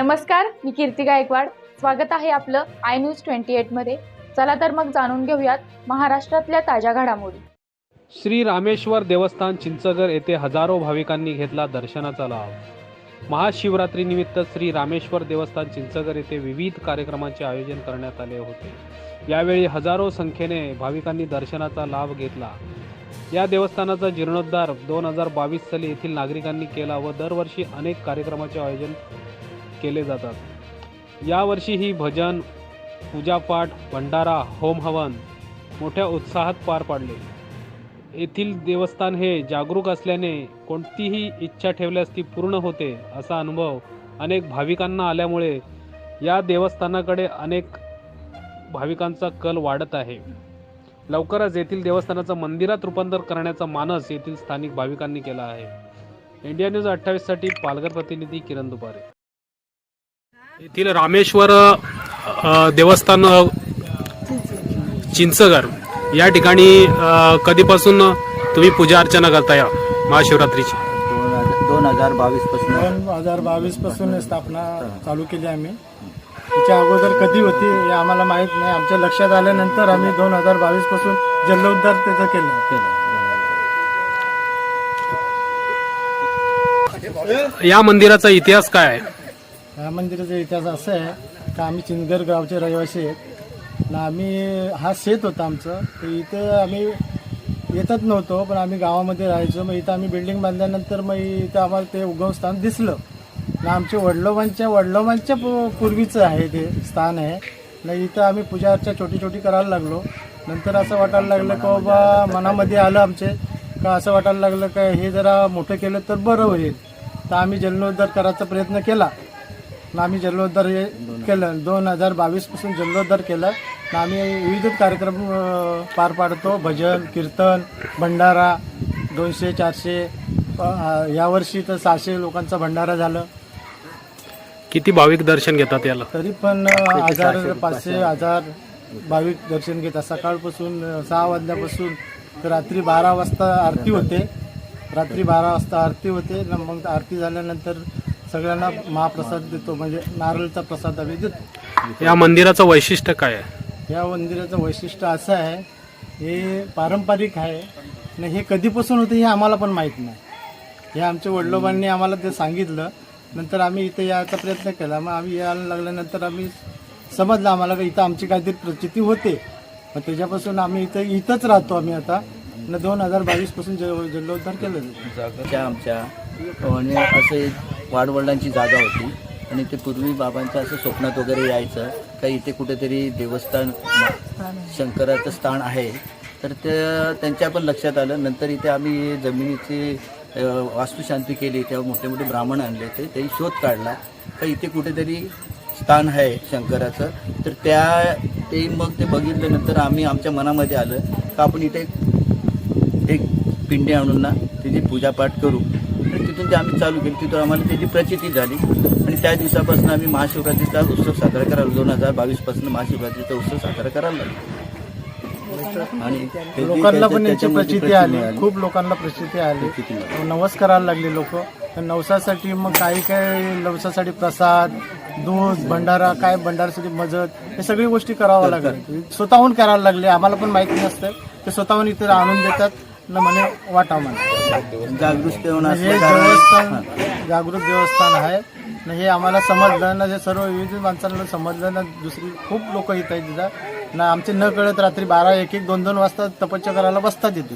नमस्कार मी कीर्ती गायकवाड. स्वागत आहे आपलं आय न्यूज ट्वेंटी एटमध्ये चला तर मग जाणून घेऊयात महाराष्ट्रातल्या ताज्या घडामोडी. श्री रामेश्वर देवस्थान चिंचगर येथे हजारो भाविकांनी घेतला दर्शनाचा लाभ. महाशिवरात्रीनिमित्त श्री रामेश्वर देवस्थान चिंचगर येथे विविध कार्यक्रमांचे आयोजन करण्यात आले होते. यावेळी हजारो संख्येने भाविकांनी दर्शनाचा लाभ घेतला. या देवस्थानाचा जीर्णोद्धार दोन हजार बावीस साली येथील नागरिकांनी केला व दरवर्षी अनेक कार्यक्रमाचे आयोजन केले जातात. यावर्षीही भजन पूजापाठ भंडारा होम हवन मोठ्या उत्साहात पार पाडले. येथील देवस्थान हे जागरूक असल्याने कोणतीही इच्छा ठेवल्यास ती पूर्ण होते असा अनुभव अनेक भाविकांना आल्यामुळे या देवस्थानाकडे अनेक भाविकांचा कल वाढत आहे. लवकरच येथील देवस्थानाचं मंदिरात रूपांतर करण्याचा मानस येथील स्थानिक भाविकांनी केला आहे. इंडिया न्यूज अठ्ठावीससाठी पालघर प्रतिनिधी किरण दुपारे. येथील रामेश्वर अ, देवस्थान अ, चिंचगर या ठिकाणी अ, कधीपासून तुम्ही पूजा अर्चना करता या महाशिवरात्रीची? दोन हजार दोन हजार बावीसपासून. दोन हजार बावीसपासून स्थापना चालू केली आम्ही. तिच्या अगोदर कधी होती हे आम्हाला माहीत नाही. आमच्या लक्षात आल्यानंतर आम्ही दोन हजार बावीसपासून जल्लोद्धार त्याचं केलं. या मंदिराचा इतिहास काय आहे? या मंदिराचा इतिहास असा आहे का आम्ही चिंदगर गावचे रहिवासी आहेत. ना आम्ही हा शेत होता आमचं. तर इथं आम्ही येतच नव्हतो पण आम्ही गावामध्ये राहायचो. मग इथं आम्ही बिल्डिंग बांधल्यानंतर मग इथं आम्हाला ते उगमस्थान दिसलं. ना आमचे वडलोबांच्या वडिलोबांच्या पूर्वीचं आहे ते स्थान आहे. ना इथं आम्ही पूजा अर्चा छोटी छोटी करायला लागलो. नंतर असं वाटायला लागलं का बाबा मनामध्ये आलं आमचे. का असं वाटायला लागलं का हे जरा मोठं केलं तर बरं होईल. तर आम्ही जल्लोद्धार करायचा प्रयत्न केला. आम्ही जल्लोद्धार हे केलं. दोन हजार बावीसपासून जल्लोद्धार केलं. ना आम्ही विविध कार्यक्रम अं, पार पाडतो. भजन कीर्तन भंडारा दोनशे चारशे अं, यावर्षी तर सहाशे लोकांचा भंडारा झालं. किती भाविक दर्शन घेतात याला? तरी पण हजार पाचशे हजार भाविक दर्शन घेतात सकाळपासून अं, सहा वाजल्यापासून तर रात्री बारा वाजता आरती होते. रात्री बारा वाजता आरती होते. न मग आरती झाल्यानंतर सगळ्यांना महाप्रसाद देतो म्हणजे नारळचा प्रसाद आम्ही देतो. या मंदिराचं वैशिष्ट्य काय आहे? या मंदिराचं वैशिष्ट्य असं आहे हे पारंपरिक आहे आणि हे कधीपासून होतं हे आम्हाला पण माहीत नाही. हे आमच्या वडिलोबांनी आम्हाला ते सांगितलं नंतर आम्ही इथे यायचा प्रयत्न केला. मग आम्ही यायला लागल्यानंतर आम्ही समजलं आम्हाला का इथं आमची काहीतरी प्रचिती होते. मग त्याच्यापासून आम्ही इथं इथंच राहतो आम्ही आता. आणि दोन हजार बावीसपासून जल जल्लोद्धार केलं जागा त्या आमच्या आणि असे वाडवडिलांची जागा होती. आणि ते पूर्वी बाबांचं असं स्वप्नात वगैरे यायचं. का इथे कुठेतरी देवस्थान शंकराचं स्थान आहे. तर ते त्यांच्या पण लक्षात आलं. नंतर इथे आम्ही जमिनीची वास्तुशांती केली. तेव्हा मोठे मोठे ब्राह्मण आणले होते. ते शोध काढला. का इथे कुठेतरी स्थान आहे शंकराचं. तर त्या ते मग ते बघितल्यानंतर आम्ही आमच्या मनामध्ये आलं. का आपण इथे एक पिंडे आणून ना त्याची पूजापाठ करू. आणि तिथून ते आम्ही चालू केली. तिथून आम्हाला त्याची प्रचिती झाली. आणि त्या दिवसापासून आम्ही महाशिवरात्रीचा उत्सव साजरा करायला दोन हजार बावीसपासून महाशिवरात्रीचा उत्सव साजरा करायला लागलो. आणि त्याची- लोकांना पण त्याच्या- याची त्याच्यामुळे ती प्रचिती आली. खूप लोकांना प्रचिती आली. नवस करायला लागले लोक. नवसासाठी मग काही काय नवसासाठी प्रसाद दूध भंडारा काय भंडारासाठी मदत हे सगळी गोष्टी कराव्या लागतात. स्वतःहून करायला लागले. आम्हाला पण माहिती नसतं. ते स्वतःहून इथे आणून देतात. म्हणे वाटा म्हणा. जागृत ठेवून हे देवस्थान जागृत देवस्थान आहे. न हे आम्हाला समजलं ना जे सर्व विविध माणसांना समजलं ना दुसरी खूप लोक येत आहेत तिथं. ना आमचे न कळत रात्री बारा एक एक दोन दोन वाजता तपस्या करायला बसतात येते